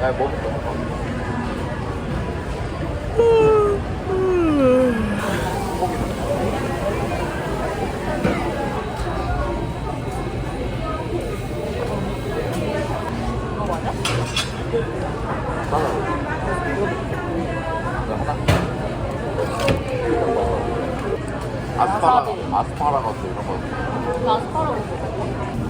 먹을? 아스파라, 아스파라거스 이런 거. 아스파라거스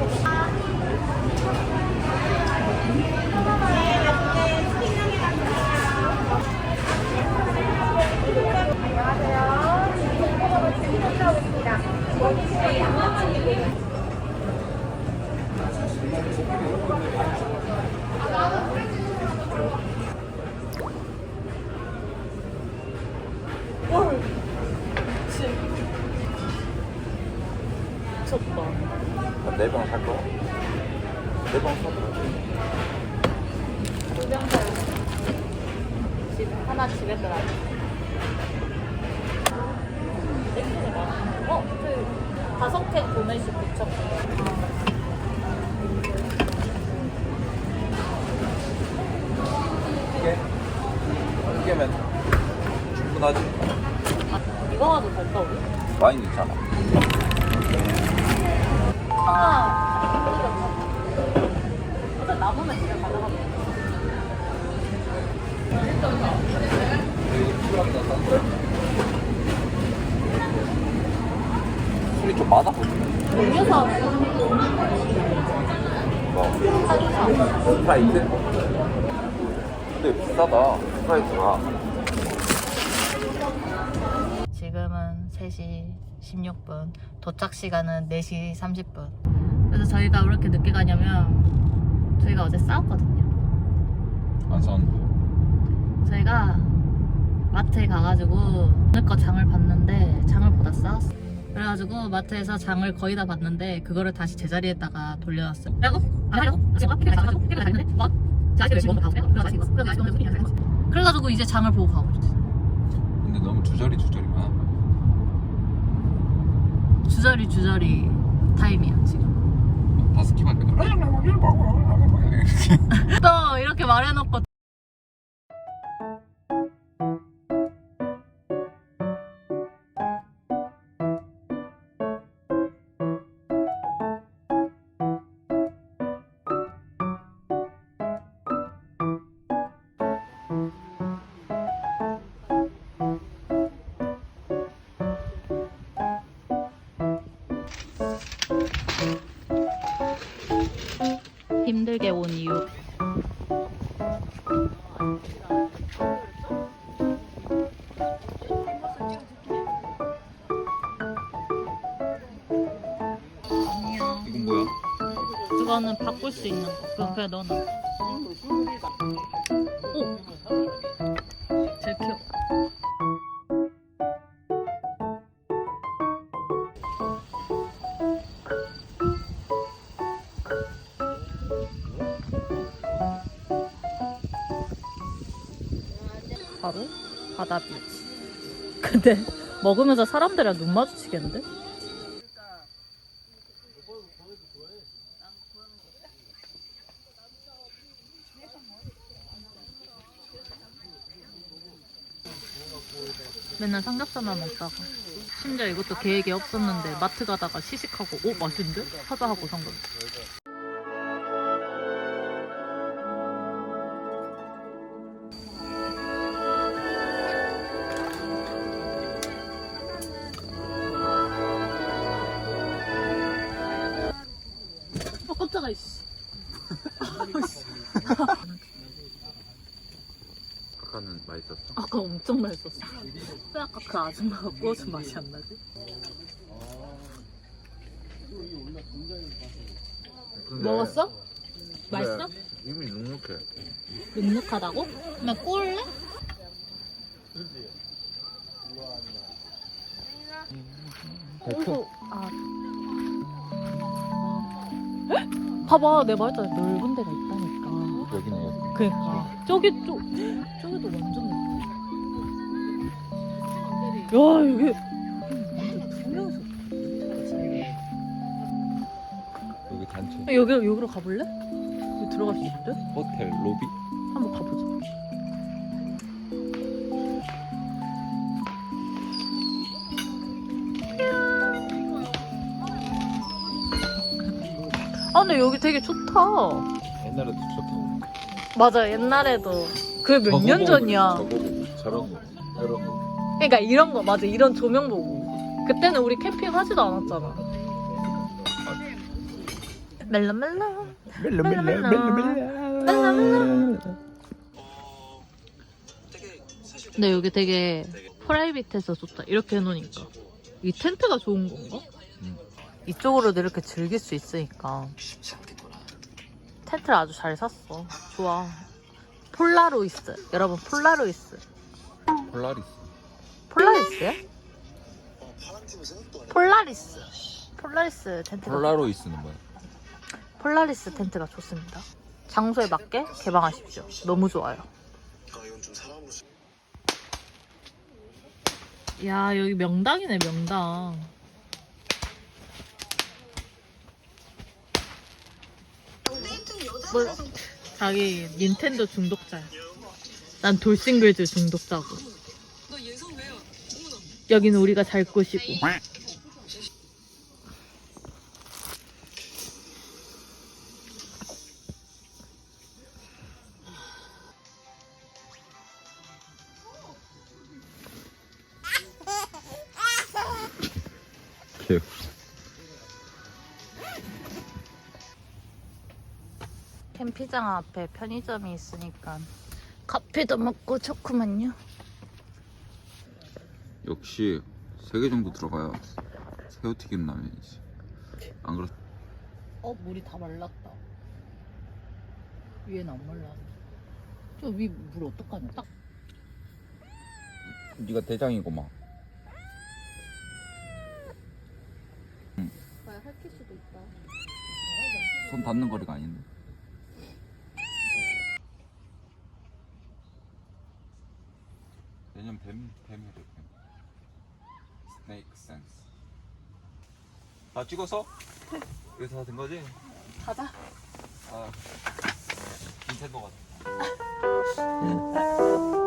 네병 사도 집 하나 집에 들어. 어, 그 다섯 캔 9천 이 집에. 술이 좀 많아. 음료수 뭐, 사주사. 스프라이트? 근데 비싸다. 스프라이트가. 지금은 3시 16분. 도착 시간은 4시 30분. 그래서 저희가 왜 이렇게 늦게 가냐면 저희가 어제 싸웠거든요. 완선. 저희가 마트에 가가지고 오늘 거 장을 봤는데 장을 보다 싸웠어. 그래가지고 마트에서 장을 거의 다 봤는데 그거를 다시 제자리에다가 돌려놨어요. 그리고 안 하려고? 지금 피를 가지고 피를 달는데 막 자식을 지금 가고 그래서 이거 그래서 이거 소리 그래가지고 이제 장을 보고 가고 있어. 근데 너무 주저리 주저리 많아. 주저리 주저리 타임이야 지금. 끼만 그냥. 또 이렇게 말해놓고 이건 뭐야? 그거는 바꿀 수 있는 거. 그건 그냥 넣어놔. 오! 바로 바다 비치. 근데 먹으면서 사람들이랑 눈 마주치겠는데? 맨날 삼겹살만 먹다가 심지어 이것도 계획이 없었는데 마트 가다가 시식하고 오 맛있는데? 사자 하고 산어 맛있었어. 아까 엄청 맛있었어 왜 아까 그 아줌마가 구워준 맛이 안 나지? 근데 먹었어? 맛있어? 이미 눅눅해. 눅눅하다고? 그냥 꼴래? 어디서 아 봐봐 내가 말했잖아 넓은 데가 있다니까 여기네 여기. 그니까 저기 저 저기도 완전 야 명이서 여기 단체. 여기 여기로 가볼래? 여기 들어갈 수 있대? 호텔 로비. 한번 가보자. 아 근데 여기 되게 좋다. 옛날에도 좋다고. 맞아 옛날에도 그몇년 전이야. 저런 거 저런 거. 그러니까 이런 거 맞아 이런 조명 보고. 그때는 우리 캠핑 하지도 않았잖아. 멜로멜로. 근데 여기 되게 프라이빗해서 좋다. 이렇게 해놓으니까. 이 텐트가 좋은 건가? 음. 이쪽으로도 이렇게 즐길 수 있으니까. 텐트를 아주 잘 샀어. 좋아. 폴라로이스. 여러분, 폴라로이스. 폴라리스. 폴라리스야? 폴라리스. 폴라리스 텐트가. 폴라로이스는 뭐야? 폴라리스 텐트가 좋습니다. 장소에 맞게 개방하십시오. 너무 좋아요. 야 여기 명당이네 명당. 뭘? 자기 닌텐도 중독자야. 난 돌싱글즈 중독자고. 여기는 우리가 잘 곳이고. 개. 캠피장 앞에 편의점이 있으니까 커피도 먹고 좋구만요. 역시 세개 정도 들어가야 새우튀김 라면이지. 안 그렇? 어 물이 다 말랐다. 위에는 안 말라. 저 위 물 어떡하냐? 딱 네가 대장이고만. 봐야 핥힐 수도 있다. 손 닿는 거리가 아닌데. 내년 뱀 뱀이래 뱀. 스네이크 센스. 아 찍었어? 여기서 다 된 거지? 가자. 아 닌텐도 같아.